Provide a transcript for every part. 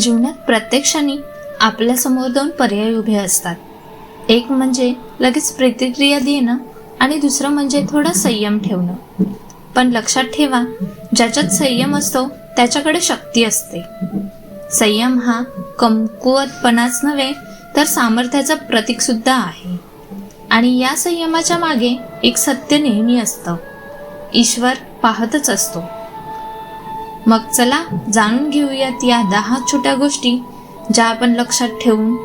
जीवनात प्रत्येक क्षणी आपल्यासमोर दोन पर्याय उभे असतात. एक म्हणजे लगेच प्रतिक्रिया देणं आणि दुसरं म्हणजे थोडा संयम ठेवणं. पण लक्षात ठेवा ज्याच्यात संयम असतो त्याच्याकडे शक्ती असते. संयम हा कमकुवतपणाच नव्हे तर सामर्थ्याचं प्रतीक सुद्धा आहे. आणि या संयमाच्या मागे एक सत्य नेहमी असतं. ईश्वर पाहतच असतो. मग चला जाणून घेऊयात या दहा छोट्या गोष्टी ज्या आपण लक्षात ठेवून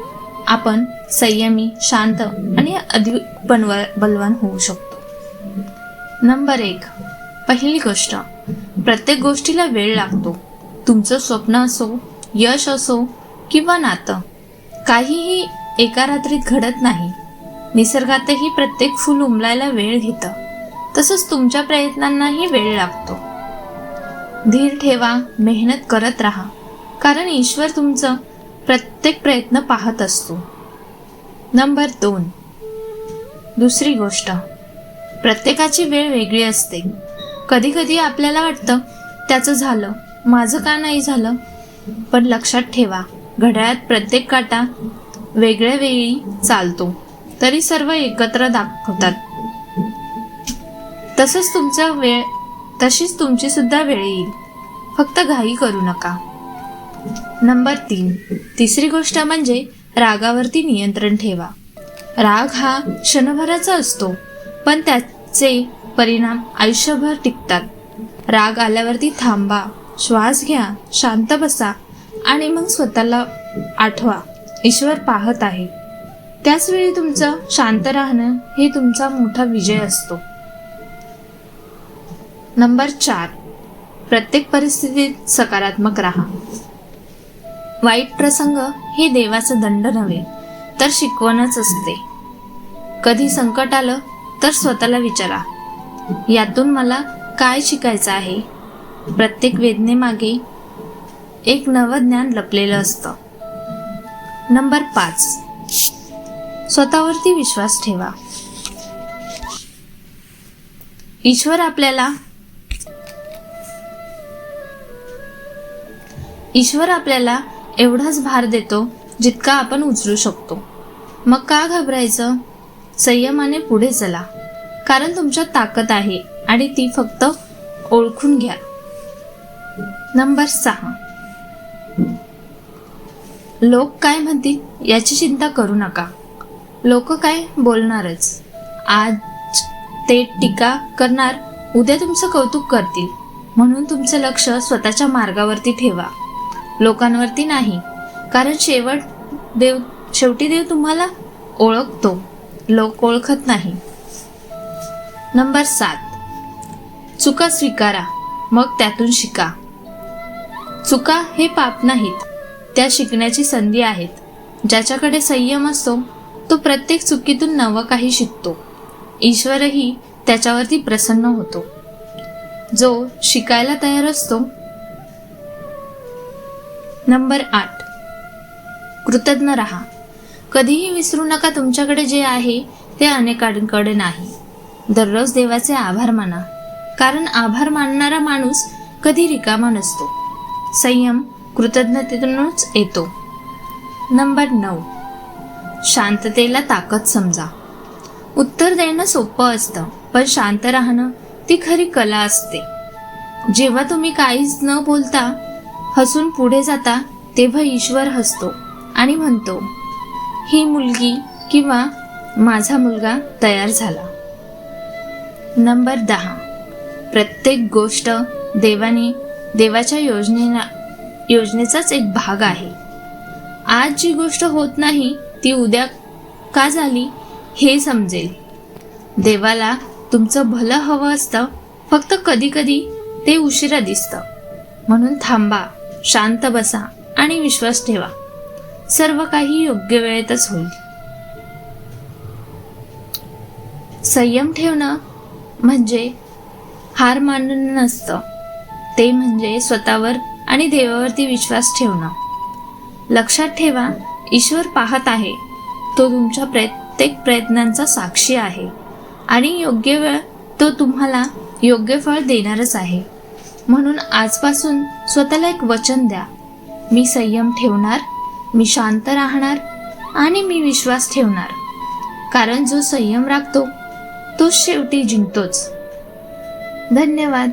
आपण संयमी शांत आणि अधिक बनव बलवान होऊ शकतो. नंबर एक. पहिली गोष्ट. प्रत्येक गोष्टीला वेळ लागतो. तुमचं स्वप्न असो यश असो किंवा नातं काहीही एका रात्रीत घडत नाही. निसर्गातही प्रत्येक फूल उमलायला वेळ घेतं. तसंच तुमच्या प्रयत्नांनाही वेळ लागतो. धीर ठेवा मेहनत करत राहा. कारण ईश्वर तुमचं प्रत्येक प्रयत्न पाहत असतो. नंबर दोन. दुसरी गोष्ट. प्रत्येकाची वेळ वेगळी असते. कधी कधी आपल्याला वाटतं त्याचं झालं माझं का नाही झालं? पण लक्षात ठेवा घड्याळात प्रत्येक काटा वेगळ्या वेळी चालतो. तरी सर्व एकत्र दाखवतात. तसंच तुमचा वेळ तशीच तुमची सुद्धा वेळ येईल. फक्त घाई करू नका. नंबर तीन. तिसरी गोष्ट म्हणजे रागावरती नियंत्रण ठेवा. राग हा क्षणभराचा असतो पण त्याचे परिणाम आयुष्यभर टिकतात. राग आल्यावरती थांबा श्वास घ्या शांत बसा आणि मग स्वतःला आठवा. ईश्वर पाहत आहे. त्याचवेळी तुमचं शांत राहणं हे तुमचा मोठा विजय असतो. नंबर चार. प्रत्येक परिस्थितीत सकारात्मक राहा. वाईट प्रसंग हे देवाचा दंड नव्हे तर शिकवणच असते. कधी संकट आलं तर स्वतःला विचारा. यातून मला काय शिकायचं आहे? प्रत्येक वेदनेमागे एक नवं ज्ञान लपलेलं असतं. नंबर पाच. स्वतःवरती विश्वास ठेवा. ईश्वर आपल्याला ईश्वर आपल्याला एवढाच भार देतो जितका आपण उचलू शकतो. मग का घाबरायचं? संयमाने पुढे चला. कारण तुमच्यात ताकद आहे आणि ती फक्त ओळखून घ्या. नंबर सहा. लोक काय म्हणतील याची चिंता करू नका. लोक काय बोलणारच. आज ते टीका करणार उद्या तुमचं कौतुक करतील. म्हणून तुमचं लक्ष स्वतःच्या मार्गावरती ठेवा. लोकांवरती नाही. कारण शेवट देव शेवटी देव तुम्हाला ओळखतो. लोक ओळखत नाही. नंबर सात. चुका स्वीकारा. मग त्यातून शिका. चुका हे पाप नाहीत. त्या शिकण्याची संधी आहेत. ज्याच्याकडे संयम असतो तो प्रत्येक चुकीतून नवं काही शिकतो. ईश्वरही त्याच्यावरती प्रसन्न होतो. जो शिकायला तयार असतो नंबर आठ. कृतज्ञ राहा. कधीही विसरू नका तुमच्याकडे जे आहे ते अनेकांकडे नाही. दररोज देवाचे आभार माना. कारण आभार मानणारा माणूस कधी रिकामा नसतो. संयम कृतज्ञतेतूनच येतो. नंबर नऊ. शांततेला ताकद समजा. उत्तर देणं सोपं असतं पण शांत राहणं ती खरी कला असते. जेव्हा तुम्ही काहीच न बोलता हसून पुढे जाता तेव्हा ईश्वर हसतो आणि म्हणतो ही मुलगी किंवा माझा मुलगा तयार झाला. नंबर दहा. प्रत्येक गोष्ट देवाने देवाच्या योजनेना योजनेचाच एक भाग आहे. आज जी गोष्ट होत नाही ती उद्या का झाली हे समजेल. देवाला तुमचं भलं हवं असतं फक्त कधी कधी ते उशिरा दिसतं. म्हणून थांबा. शांत बसा आणि विश्वास ठेवा. सर्व काही योग्य वेळेतच होईल. संयम ठेवणं म्हणजे हार मानणं नसतं. ते म्हणजे स्वतःवर आणि देवावरती विश्वास ठेवणं. लक्षात ठेवा ईश्वर पाहत आहे. तो तुमच्या प्रत्येक प्रयत्नांचा साक्षी आहे. आणि योग्य वेळ तो तुम्हाला योग्य फळ देणारच आहे. म्हणून आजपासून स्वतःला एक वचन द्या. मी संयम ठेवणार मी शांत राहणार आणि मी विश्वास ठेवणार. कारण जो संयम राखतो तो शेवटी जिंकतोच. धन्यवाद.